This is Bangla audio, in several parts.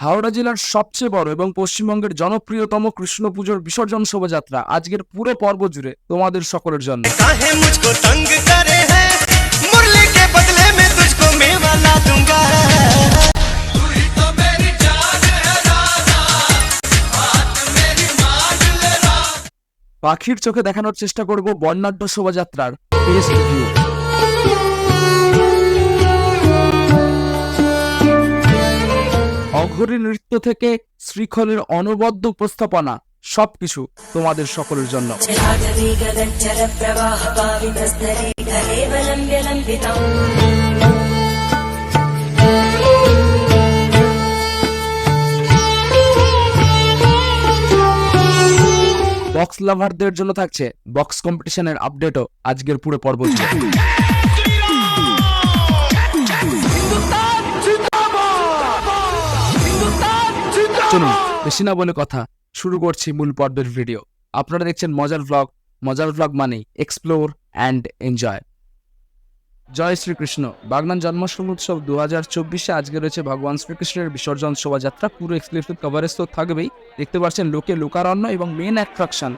হাওড়া জেলার সবচেয়ে বড় এবং পশ্চিমবঙ্গের জনপ্রিয়তম কৃষ্ণ পুজোর বিসর্জন শোভাযাত্রা আজকের পুরো পর্ব জুড়ে তোমাদের সকলের জন্য। পাখির চোখে দেখানোর চেষ্টা করব বর্ণাঢ্য শোভাযাত্রার বেস্ট ভিউ অঘরী নৃত্য থেকে শ্রীখলের অনবদ্য উপস্থাপনা, সবকিছু তোমাদের সকলের জন্য। বক্স লাভারদের জন্য থাকছে বক্স কম্পিটিশনের আপডেটও আজকের পুরো পর্ব চলুন, বেশি না বলে কথা, শুরু করছি মূল পর্বের ভিডিও আপনারা দেখছেন মজার ভ্লগ মজার ভ্লগ মানে এক্সপ্লোর অ্যান্ড এনজয় জয় শ্রীকৃষ্ণ। বাগনান জন্মাষ্টমী উৎসব দু হাজার চব্বিশে আজকে রয়েছে ভগবান শ্রীকৃষ্ণের বিসর্জন শোভাযাত্রা। পুরো এক্সক্লুসিভ কভারেজ তো থাকবেই। দেখতে পাচ্ছেন লোকে লোকারণ্য এবং মেন অ্যাট্রাকশন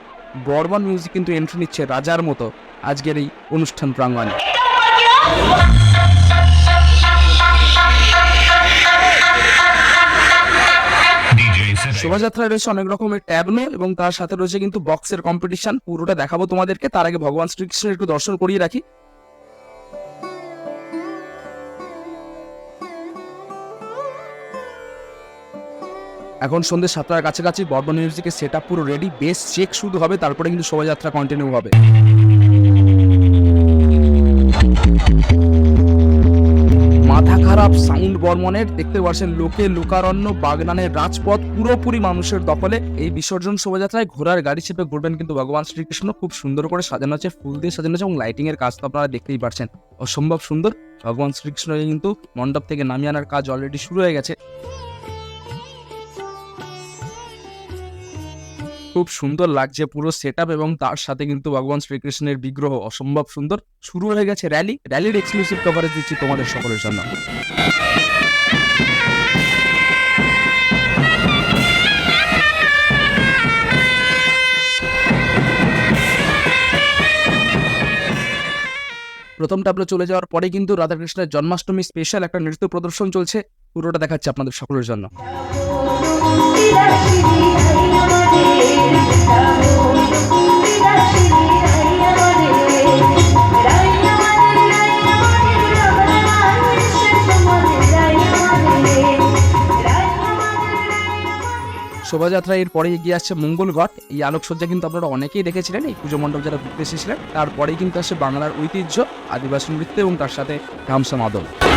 বর্মন মিউজিক কিন্তু এন্ট্রি নিচ্ছে রাজার মতো আজকের এই অনুষ্ঠান প্রাঙ্গণে। শোভাযাত্রায় রয়েছে অনেক রকমের ট্যাবলো এবং তার সাথে রয়েছে কিন্তু বক্সের কম্পিটিশন পুরোটা দেখাবো তোমাদেরকে, তার আগে ভগবান শ্রীকৃষ্ণের একটু দর্শন করিয়ে রাখি। এখন সন্ধ্যে সাতটার কাছাকাছি বর্ধমান মিউজিকের সেট আপ পুরো রেডি বেস চেক শুধু হবে, তারপরে কিন্তু শোভাযাত্রা কন্টিনিউ হবে। মাথা খারাপ সাউন্ড বর্মনের দেখতে পাচ্ছেন লোকে লোকারণ্য, বাগনানের রাজপথ, পুরোপুরি মানুষের দখলে। এই বিসর্জন শোভাযাত্রায় ঘোড়ার গাড়ি চেপে ঘুরবেন কিন্তু ভগবান শ্রীকৃষ্ণ। খুব সুন্দর করে সাজানো আছে, ফুল দিয়ে সাজানো আছে এবং লাইটিং এর কাজ তো আপনারা দেখতেই পারছেন। অসম্ভব সুন্দর। ভগবান শ্রীকৃষ্ণকে কিন্তু মণ্ডপ থেকে নামিয়ে আনার কাজ অলরেডি শুরু হয়ে গেছে। খুব সুন্দর লাগছে পুরো সেট এবং তার সাথে কিন্তু ভগবান শ্রীকৃষ্ণের বিগ্রহ। অসম্ভব সুন্দর। শুরু হয়ে গেছে র্যালি র্যালির এক্সক্লুসিভ কভারেজ দিচ্ছি তোমাদের সকলের জন্য। প্রথম ট্যাবলো চলে যাওয়ার পরে কিন্তু রাধাকৃষ্ণের জন্মাষ্টমী স্পেশাল একটা নৃত্য প্রদর্শন চলছে। পুরোটা দেখাচ্ছে আপনাদের সকলের জন্য। শোভাযাত্রা এর পরে এগিয়ে আসছে মঙ্গলঘট এই আলোকসজ্জা কিন্তু আপনারা অনেকেই দেখেছিলেন, এই পুজো মণ্ডপ যারা ঘুরতে এসেছিলেন, তারপরেই কিন্তু আসছে বাংলার ঐতিহ্য, আদিবাসী নৃত্য এবং তার সাথে ঢামসা মাদল।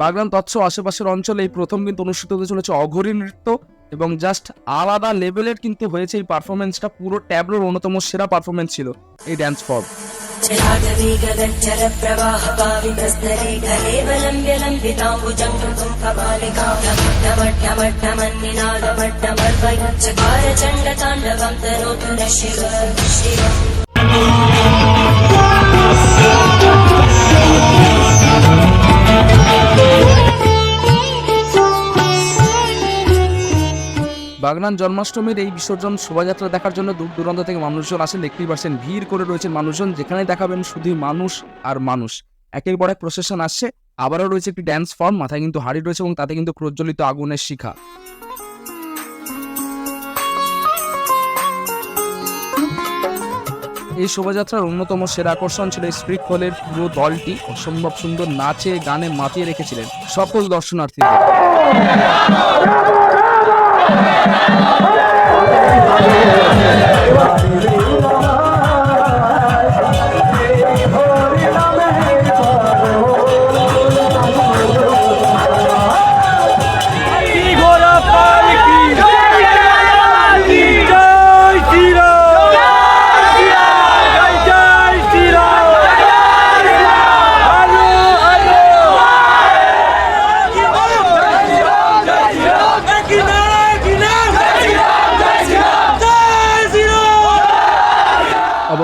বাগরান তৎস আশেপাশের অঞ্চলে এই প্রথম কিন্তু অনুষ্ঠিত হতে চলেছে অঘরী নৃত্য এবং জাস্ট আলাদা লেভেলের কিন্তু হয়েছে এই পারফরমেন্সটা পুরো ট্যাবলোর অন্যতম সেরা পারফরমেন্স ছিল এই ড্যান্স ফর্ম प्रवाहपावितस्तरे कलेवलम्ब्य लम्बिताम्बुजङ्गम् कपालिका चकार चण्डताण्डवं तनोतु न शिव शिव বাগনান জন্মাষ্টমীর এই বিসর্জন শোভাযাত্রা দেখার জন্য দূর দূরান্ত থেকে মানুষজন আসেন। দেখতেই পাচ্ছেন, ভিড় করে রয়েছেন মানুষজন। যেখানে দেখাবেন শুধু মানুষ আর মানুষ। একের পর এক প্রসেশন আসছে। আবারও রয়েছে একটি ড্যান্স ফর্ম মাথায় কিন্তু হাড়ি রয়েছে এবং তাতে কিন্তু প্রজ্বলিত আগুনের শিখা। এই শোভাযাত্রার অন্যতম সেরা আকর্ষণ ছিল স্প্রিট হলের পুরো দলটি। অসম্ভব সুন্দর নাচে, গানে মাতিয়ে রেখেছিলেন সকল দর্শনার্থীদের। Yeah.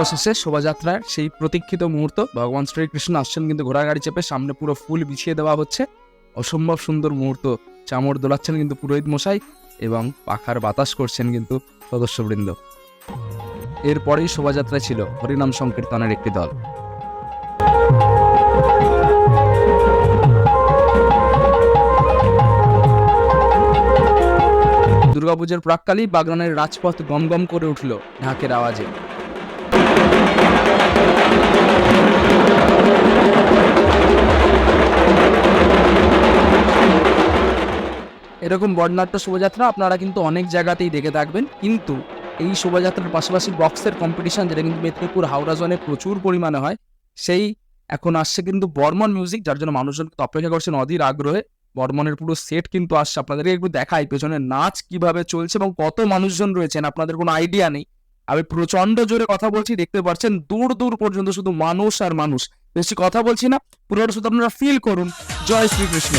অবশেষে শোভাযাত্রার সেই প্রতীক্ষিত মুহূর্ত, ভগবান শ্রীকৃষ্ণ আসছেন কিন্তু ঘোড়া গাড়ি চেপে সামনে পুরো ফুল বিছিয়ে দেওয়া হচ্ছে। অসম্ভব সুন্দর মুহূর্ত। চামড় দোলাচ্ছেন কিন্তু পুরোহিত মশাই এবং পাখার বাতাস করছেন কিন্তু সদস্যবৃন্দ। এরপরেই শোভাযাত্রা ছিল হরিনাম সংকীর্তনের একটি দল। দুর্গাপুজোর প্রাককালেই বাগনানের রাজপথ গমগম করে উঠল ঢাকের আওয়াজে। এরকম বর্ণাঢ্য শোভাযাত্রা আপনারা কিন্তু অনেক জায়গাতেই দেখে থাকবেন। কিন্তু এই শোভাযাত্রার পাশাপাশি বক্সের কম্পিটিশন যেটা কিন্তু মেদিনীপুর হাওড়া জোনে প্রচুর পরিমাণে হয়, সেই এখন আসছে কিন্তু বর্মন মিউজিক যার জন্য মানুষজন অপেক্ষা করছেন অধীর আগ্রহে। বর্মনের পুরো সেট কিন্তু আসছে। আপনাদেরকে একটু দেখাই পেছনে নাচ কীভাবে চলছে এবং কত মানুষজন রয়েছেন, আপনাদের কোনো আইডিয়া নেই। আমি প্রচণ্ড জোরে কথা বলছি, দেখতে পাচ্ছেন দূর দূর পর্যন্ত শুধু মানুষ আর মানুষ। বেশি কথা বলছি না, পুরোটা শুধু আপনারা ফিল করুন। জয় শ্রীকৃষ্ণ।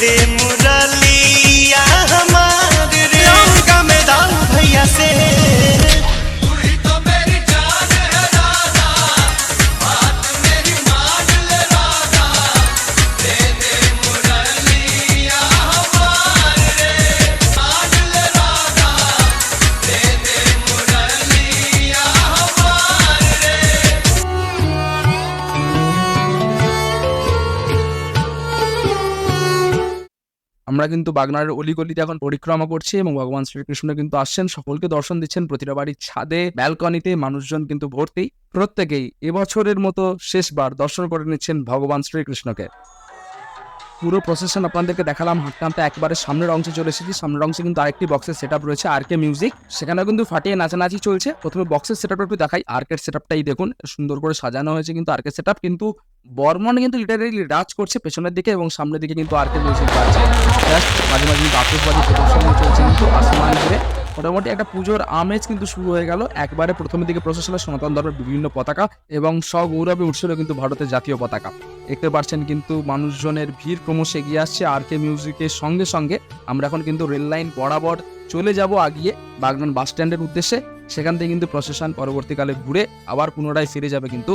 de Murali আমরা কিন্তু বাগনারের অলিগলিতে এখন পরিক্রমা করছি এবং ভগবান শ্রীকৃষ্ণ কিন্তু আসছেন, সকলকে দর্শন দিচ্ছেন। প্রতিটা বাড়ির ছাদে, ব্যালকনিতে মানুষজন কিন্তু ভর্তি। প্রত্যেকেই এবছরের মতো শেষবার দর্শন করে নিচ্ছেন ভগবান শ্রীকৃষ্ণকে। পুরো প্রসেশন আপনাদেরকে দেখালাম। হাঁটতে হাঁটতে একবারে সামনের অংশে চলে এসেছি। সামনের অংশে কিন্তু আরেকটি বক্সের সেট রয়েছে আর কে মিউজিক সেখানে কিন্তু ফাটিয়ে নাচানাচি চলছে। প্রথমে বক্সের সেট একটু দেখাই। আর্কের সেট দেখুন। সুন্দর করে সাজানো হয়েছে কিন্তু আর্কের সেট কিন্তু বর্মন কিন্তু লিটারেলি রাজ করছে পেছনের দিকে এবং সামনের দিকে কিন্তু আর্কের মিউজিক বাজছে Just মাঝে মাঝে কিন্তু আতসবাজি প্রদর্শন চলছে কিন্তু আসমান জুড়ে মোটামুটি একটা পুজোর আমেজ কিন্তু শুরু হয়ে গেল। একবারে প্রথমের দিকে প্রশাসনের সনাতন ধর্মের বিভিন্ন পতাকা এবং সগৌরবে উঠছিল কিন্তু ভারতের জাতীয় পতাকা। দেখতে পাচ্ছেন কিন্তু মানুষজনের ভিড় ক্রমশ এগিয়ে আসছে। আর কে মিউজিকের সঙ্গে সঙ্গে আমরা এখন কিন্তু রেল লাইন বরাবর চলে যাব আগিয়ে বাগনান বাস স্ট্যান্ডের উদ্দেশ্যে। সেখান থেকে কিন্তু প্রশাসন পরবর্তীকালে ঘুরে আবার পুনরায় ফিরে যাবে কিন্তু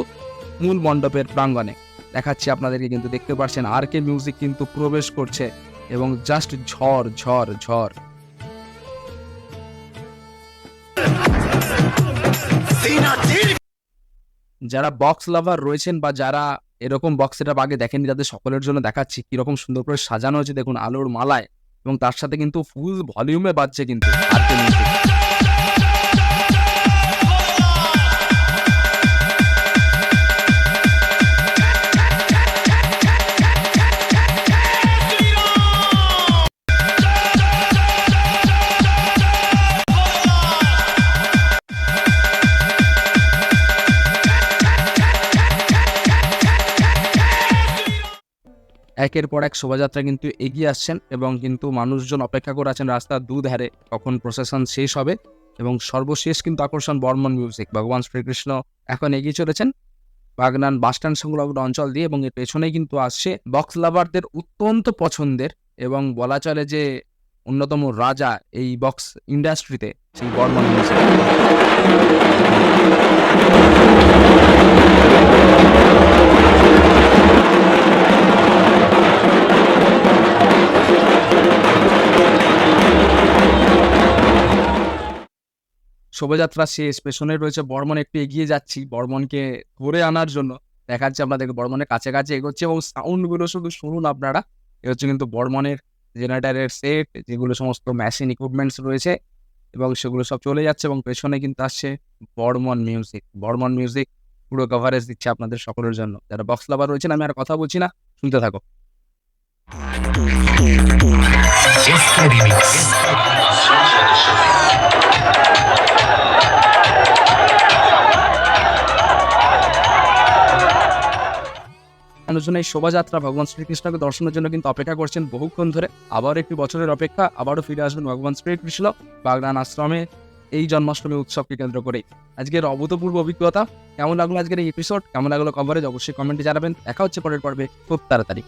মূল মণ্ডপের প্রাঙ্গণে। দেখাচ্ছি আপনাদেরকে কিন্তু দেখতে পাচ্ছেন আর কে মিউজিক কিন্তু প্রবেশ করছে এবং জাস্ট ঝড় ঝড় ঝড়। যারা বক্স লাভার রয়েছেন বা যারা এরকম বক্স সেটআপ আগে দেখেননি, তাদের সকলের জন্য দেখাচ্ছি কীরকম সুন্দর করে সাজানো হয়েছে। দেখুন, আলোর মালায় এবং তার সাথে কিন্তু ফুল ভলিউমে বাজছে কিন্তু একের পর এক শোভাযাত্রা কিন্তু এগিয়ে আসছেন এবং কিন্তু মানুষজন অপেক্ষা করে আছেন রাস্তার দুধারে। কখন প্রসেশন শেষ হবে এবং সর্বশেষ কিন্তু আকর্ষণ বর্মন মিউজিক ভগবান শ্রীকৃষ্ণ এখন এগিয়ে চলেছেন বাগনান বাসস্ট্যান্ড সংলগ্ন অঞ্চল দিয়ে এবং এর পেছনেই কিন্তু আসছে বক্স লাভারদের অত্যন্ত পছন্দের এবং বলা চলে যে অন্যতম রাজা এই বক্স ইন্ডাস্ট্রিতে সেই বর্মন মিউজিক শোভাযাত্রা শেষ, পেছনে রয়েছে বর্মন একটু এগিয়ে যাচ্ছি বর্মনকে ধরে আনার জন্য। দেখাচ্ছে আপনাদেরকে বর্মনের কাছে কাছে এগোচ্ছে এবং সাউন্ডগুলো শুধু শুনুন আপনারা। এ হচ্ছে কিন্তু বর্মনের জেনারেটারের সেট যেগুলো সমস্ত মেশিন ইকুইপমেন্টস রয়েছে এবং সেগুলো সব চলে যাচ্ছে এবং পেছনে কিন্তু আসছে বর্মন মিউজিক বর্মন মিউজিক পুরো কভারেজ দিচ্ছে আপনাদের সকলের জন্য। যারা বক্স লাভার রয়েছেন, আমি আর কথা বলছি না, শুনতে থাকো মানুষজন এই শোভাযাত্রা, ভগবান শ্রীকৃষ্ণকে দর্শনের জন্য কিন্তু অপেক্ষা করছেন বহুক্ষণ ধরে। আবার একটি বছরের অপেক্ষা, আবারও ফিরে আসবেন ভগবান শ্রীকৃষ্ণ বাগনান আশ্রমে এই জন্মাষ্টমী উৎসবকে কেন্দ্র করে। আজকের অভূতপূর্ব অভিজ্ঞতা, কেমন লাগল আজকের এই এপিসোড কেমন লাগল কভারেজ অবশ্যই কমেন্টে জানাবেন। দেখা হচ্ছে পরের পর্বে খুব তাড়াতাড়ি।